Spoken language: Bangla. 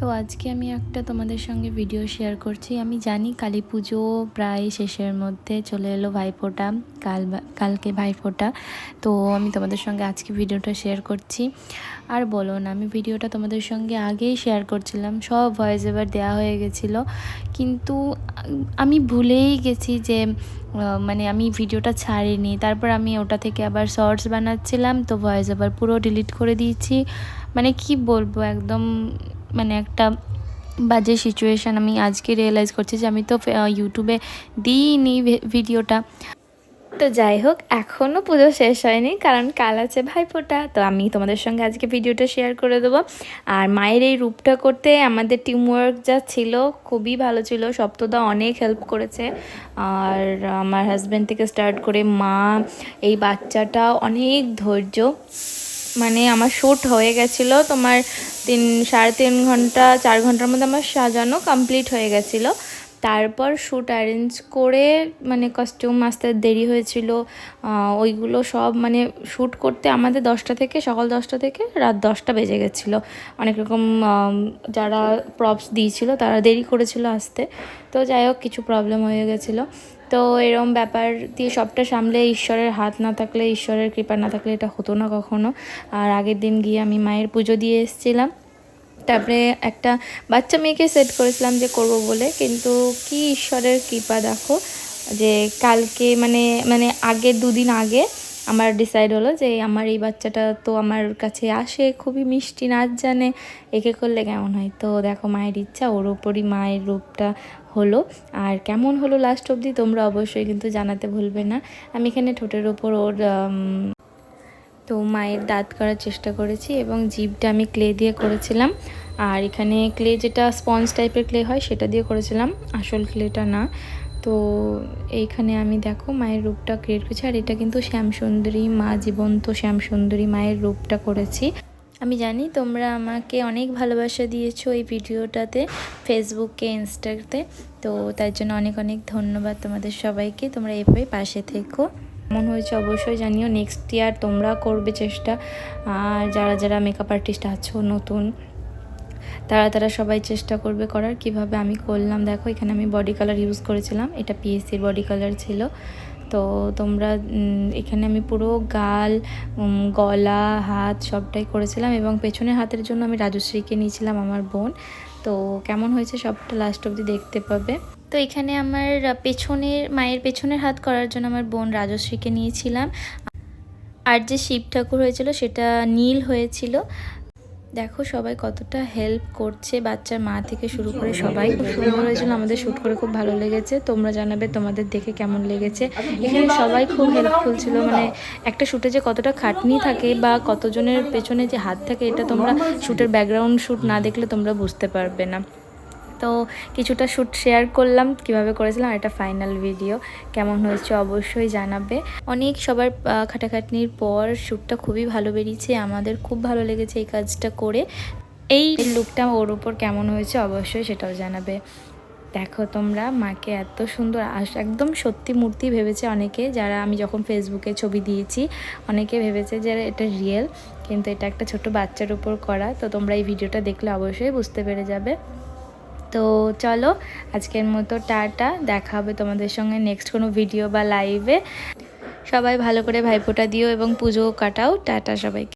তো আজকে আমি একটা তোমাদের সঙ্গে ভিডিও শেয়ার করছি। আমি জানি কালী পুজো প্রায় শেষের মধ্যে চলে এলো ভাইফোঁটা, কাল কালকে ভাইফোঁটা। তো আমি তোমাদের সঙ্গে আজকে ভিডিওটা শেয়ার করছি। আর বলো না, আমি ভিডিওটা তোমাদের সঙ্গে আগেই শেয়ার করছিলাম। সব ভয়েস এবার দেওয়া হয়ে গেছিল। কিন্তু আমি ভুলেই গেছি যে মানে আমি ভিডিওটা ছাড়িনি। তারপর আমি ওটা থেকে আবার শর্টস বানাচ্ছিলাম। তো ভয়েস আবার পুরো ডিলিট করে দিয়েছি। মানে কি বলব, একদম মানে একটা বাজে সিচুয়েশান আমি আজকে রিয়েলাইজ করছি যে আমি তো ইউটিউবে দিইনি ভিডিওটা তো যাই হোক এখনও পুজো শেষ হয়নি, কারণ কাল আছে ভাইফোঁটা। তো আমি তোমাদের সঙ্গে আজকে ভিডিওটা শেয়ার করে দেবো। আর মায়ের এই রূপটা করতে আমাদের টিমওয়ার্ক যা ছিল খুবই ভালো ছিল। সপ্তদা অনেক হেল্প করেছে। আর আমার হাজব্যান্ড থেকে স্টার্ট করে মা, এই বাচ্চাটা অনেক ধৈর্য। মানে আমার শ্যুট হয়ে গেছিল, তোমার তিন, সাড়ে তিন ঘণ্টা, চার ঘণ্টার মধ্যে আমার সাজানো কমপ্লিট হয়ে গেছিল। তারপর শ্যুট অ্যারেঞ্জ করে মানে কস্টিউম আসতে দেরি হয়েছিল ওইগুলো সব মানে শ্যুট করতে আমাদের দশটা থেকে, সকাল দশটা থেকে রাত দশটা বেজে গেছিল। অনেক রকম যারা প্রপস দিয়েছিল তারা দেরি করেছিল আসতে। তো যাই হোক, কিছু প্রবলেম হয়ে গেছিল। তো এরম ব্যাপার দিয়ে সবটা সামলে ঈশ্বরের হাত না থাকলে, ঈশ্বরের কৃপা না থাকলে এটা হতো না কখনো। আর আগের দিন গিয়ে আমি মায়ের পুজো দিয়ে এসেছিলাম। তারপরে একটা বাচ্চা মেয়েকে সেট করেছিলাম যে করব বলে। কিন্তু কি ঈশ্বরের কৃপা দেখো যে কালকে মানে মানে আগের দুদিন আগে আমার ডিসাইড হলো যে আমার এই বাচ্চাটা তো আমার কাছে আসে, খুবই মিষ্টি, নাচ জানে, একে করলে কেমন হয়? তো দেখো মায়ের ইচ্ছা, ওর ওপরই মায়ের রূপটা হলো। আর কেমন হলো লাস্ট অবধি তোমরা অবশ্যই কিন্তু জানাতে ভুলবে না। আমি এখানে ঠোঁটের ওপর ওর তো মায়ের দাঁত করার চেষ্টা করেছি এবং জিভটা আমি ক্লে দিয়ে করেছিলাম। আর এখানে ক্লে যেটা স্পঞ্জ টাইপের ক্লে হয়, সেটা দিয়ে করেছিলাম। আসল ক্লেটা না। তো এইখানে আমি দেখো মায়ের রূপটা ক্রিয়েট করেছি, আর এটা কিন্তু শ্যামসুন্দরী মা, জীবন্ত শ্যামসুন্দরী মায়ের রূপটা করেছি। আমি জানি তোমরা আমাকে অনেক ভালোবাসা দিয়েছ এই ভিডিওটাতে ফেসবুকে ইনস্টাতে তো তার জন্য অনেক অনেক ধন্যবাদ তোমাদের সবাইকে। তোমরা এভাবে পাশে থেকো। কেমন হয়েছে অবশ্যই জানিও নেক্সট ইয়ার তোমরা করবে চেষ্টা। আর যারা যারা মেকআপ আর্টিস্ট আছো, নতুন তারা তারা সবাই চেষ্টা করবে করার। কীভাবে আমি করলাম? দেখো, এখানে আমি বডি কালার ইউজ করেছিলাম। এটা পিএসসির বডি কালার ছিল। তো তোমরা এখানে আমি পুরো গাল গলা, হাত সবটাই করেছিলাম এবং পেছনের হাতের জন্য আমি রাজশ্রীকে নিয়েছিলাম, আমার বোন। তো কেমন হয়েছে সবটা লাস্ট অবধি দেখতে পাবে। তো এখানে আমার পেছনের, মায়ের পেছনের হাত করার জন্য আমার বোন রাজশ্রীকে নিয়েছিলাম। আর যে শিব ঠাকুর হয়েছিল, সেটা নীল হয়েছিল। দেখো সবাই কতটা হেল্প করছে বাচ্চার মা থেকে শুরু করে সবাই। খুব সুন্দর হয়েছিল, আমাদের শ্যুট করে খুব ভালো লেগেছে। তোমরা জানাবে তোমাদের দেখে কেমন লেগেছে। এখানে সবাই খুব হেল্পফুল ছিল মানে একটা শ্যুটে যে কতটা খাটনি থাকে বা কতজনের পেছনে যে হাত থাকে, এটা তোমরা শ্যুটের ব্যাকগ্রাউন্ড শ্যুট না দেখলে তোমরা বুঝতে পারবে না। তো কিছুটা শ্যুট শেয়ার করলাম, কীভাবে করেছিলাম এটা ফাইনাল ভিডিও কেমন হয়েছে অবশ্যই জানাবে। অনেক সবার খাটাখাটনির পর শ্যুটটা খুবই ভালো বেরিয়েছে, আমাদের খুব ভালো লেগেছে এই কাজটা করে। এই লুকটা ওর উপর কেমন হয়েছে অবশ্যই সেটাও জানাবে। দেখো তোমরা, মাকে এত সুন্দর একদম সত্যি মূর্তি ভেবেছে অনেকে, যারা আমি যখন ফেসবুকে ছবি দিয়েছি, অনেকে ভেবেছে যে এটা রিয়েল কিন্তু এটা একটা ছোট বাচ্চার উপর করা। তো তোমরা এই ভিডিওটা দেখলে অবশ্যই বুঝতে পেরে যাবে। তো চলো, আজকের মতো টাটা, দেখা হবে তোমাদের সঙ্গে নেক্সট কোনো ভিডিও বা লাইভে সবাই ভালো করে ভাইফোঁটা দিও এবং পুজো কাটাও। টাটা সবাইকে।